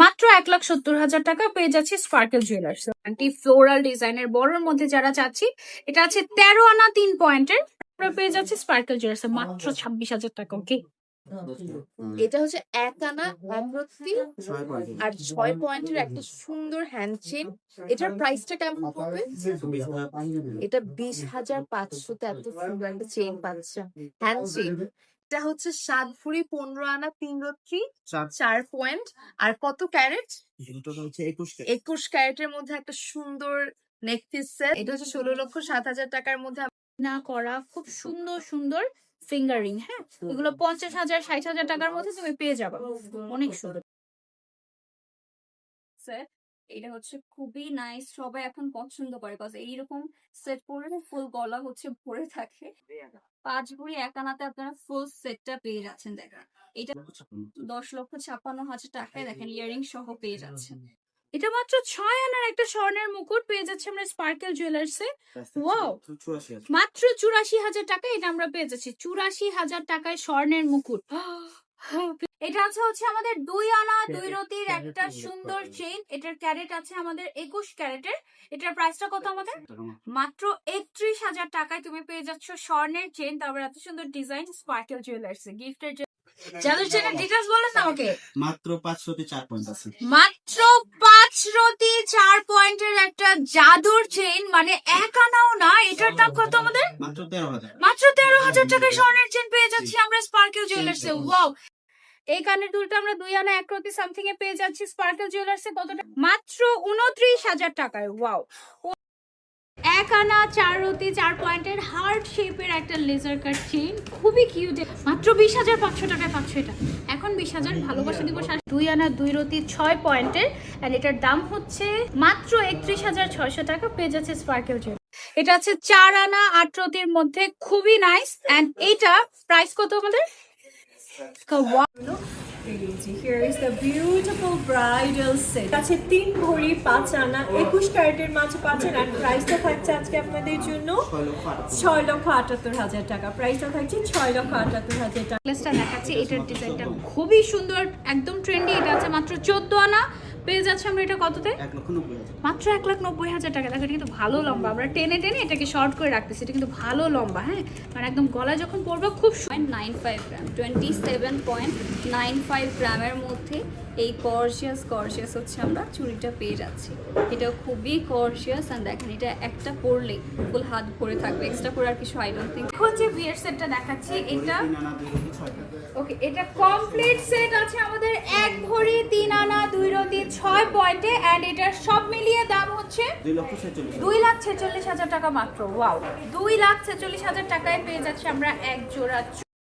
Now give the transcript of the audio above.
মাত্র এক লাখ সত্তর হাজার টাকা পেয়ে যাচ্ছি স্পার্কেল জুয়েলার্স অ্যান্টি ফ্লোরাল ডিজাইনের বড়র মধ্যে যারা চাচ্ছি এটা আছে তেরো আনা তিন পয়েন্টের আমরা পেয়ে যাচ্ছি স্পার্কেল জুয়েলার্স মাত্র ছাব্বিশ হাজার টাকা ওকে এটা হচ্ছে এক আনা অমরত্তি আর ছয় পয়েন্টের একটা সুন্দর হ্যান্ড চেন এটার প্রাইসটা কেমন পড়বে? এটা বিশ হাজার পাঁচশোতে এত সুন্দর একটা চেন পাচ্ছে। হ্যান্ড চেন এটা হচ্ছে সাত ভরি পনেরো আনা তিন রত্রি চার পয়েন্ট। আর কত ক্যারেট? একুশ ক্যারেটের মধ্যে একটা সুন্দর নেক পিস সেট। এটা হচ্ছে ষোলো লক্ষ সাত হাজার টাকার মধ্যে না করা খুব সুন্দর সুন্দর ফিঙ্গারিং হ্যাঁ? এগুলো পঞ্চাশ হাজার ষাট হাজার টাকার মধ্যে তুমি পেয়ে যাবে। অনেক সুন্দর। সেট এটা হচ্ছে খুবই নাইস সবাই এখন পছন্দ করে। বিকজ এইরকম সেট পরে ফুল গলা হচ্ছে ভরে থাকে। পাঁচ ভরি একানাতে আপনারা ফুল সেটটা পেয়ে যাচ্ছেন, দেখেন। এটা দশ লক্ষ ছাপ্পান্ন হাজার টাকায় দেখেন ইয়ারিং সহ পেয়ে যাচ্ছেন। এটা মাত্র ছয় আনার একটা স্বর্ণের মুকুট পেয়ে যাচ্ছে আমরা স্পার্কেল জুয়েলার্সে Wow! মাত্র চুরাশি হাজার টাকা এটা আমরা পেয়ে যাচ্ছি। চুরাশি হাজার টাকায় স্বর্ণের মুকুট। এটা আছে হচ্ছে আমাদের দুই আনা দুই রতির একটা সুন্দর চেইন এটার ক্যারেট আছে আমাদের একুশ ক্যারেটের। এটার প্রাইসটা কত আমাদের? মাত্র একত্রিশ হাজার টাকায় তুমি পেয়ে যাচ্ছ স্বর্ণের চেইন তারপর এত সুন্দর ডিজাইন স্পার্কেল জুয়েলার্স গিফটের যাদের চেনের ডিটেলস বলেন আমাকে। মাত্র পাঁচশোতে চার পয়েন্ট আছে। মাত্র পাঁচ রতি চার পয়েন্টের একটা জাদুর চেইন মানে এক আনাও না। এটার দাম কত আমাদের? মাত্র তেরো হাজার। মাত্র তেরো হাজার টাকায় স্বর্ণের চেন পেয়ে যাচ্ছি আমরা স্পার্কেল জুয়েলার্সে ওয়াও এই কানের দুলটা আমরা দুই আনা, এক রতি সামথিং এ পেয়ে যাচ্ছি স্পার্কেল জুয়েলার্সে কতটা? মাত্র উনত্রিশ হাজার টাকায় ওয়াও এক আনা, চার রতি, চার পয়েন্টের হার্ট শেপের একটা লেজার কাট চেইন খুবই কিউট মাত্র বিশ হাজার পাঁচশো টাকায় পাচ্ছ এটা। এখন বিশ হাজার ভালোবাসা দিবস আর দুই আনা, দুই রতি, ছয় পয়েন্টের অ্যান্ড এটার দাম হচ্ছে মাত্র একত্রিশ হাজার ছয়শো টাকা, পেয়ে যাচ্ছে স্পার্কেল জুয়েলার্স এটা আছে চার আনা, আট রতির মধ্যে, খুবই নাইস এন্ড এইটা প্রাইস কত আমাদের? Here is the beautiful bridal set. আছে তিন ভরি পাঁচ আনা, একুশ ক্যারেটের মাঝে পাচ্ছেন আর প্রাইসটা থাকছে আজকে আপনাদের জন্য ছয় লক্ষ আটাত্তর হাজার টাকা। প্রাইসটা থাকছে ছয় লক্ষ আটাত্তর হাজার টাকা। দেখাচ্ছি, এটার ডিজাইনটা খুবই সুন্দর, একদম ট্রেন্ডি এটা আছে মাত্র চোদ্দ আনা। পেয়ে যাচ্ছে আমরা এটা কততে? মাত্র এক লাখ নব্বই হাজার টাকা। দেখো এটা কিন্তু ভালো লম্বা। আমরা টেনে টেনে এটাকে শর্ট করে রাখতেছি। এটা কিন্তু ভালো লম্বা হ্যাঁ? মানে একদম গলায় যখন পরবে খুব nine five gram twenty seven point nine five গ্রামের মধ্যে এই কর্সিয়াস কর্সিয়াস হচ্ছে আমরা চুড়িটা পেয়ে যাচ্ছি। এটা খুবই কর্সিয়াস অ্যান্ড দেখেন এটা একটা পরলেই ফুল হাত ভরে থাকবে। এক্সট্রা করে আর কিছু আই ডোন্ট থিঙ্ক এখন যে বিয়ের সেটটা দেখাচ্ছি এটা ওকে এটা কমপ্লিট সেট আছে আমাদের এক ভরি পয়েন্টে এন্ড এটার সব মিলিয়ে দাম হচ্ছে দুই লাখ ছেচল্লিশ হাজার টাকা মাত্র। ওয়াও দুই লাখ ছেচল্লিশ হাজার টাকায় পেয়ে যাচ্ছি আমরা এক জোড়া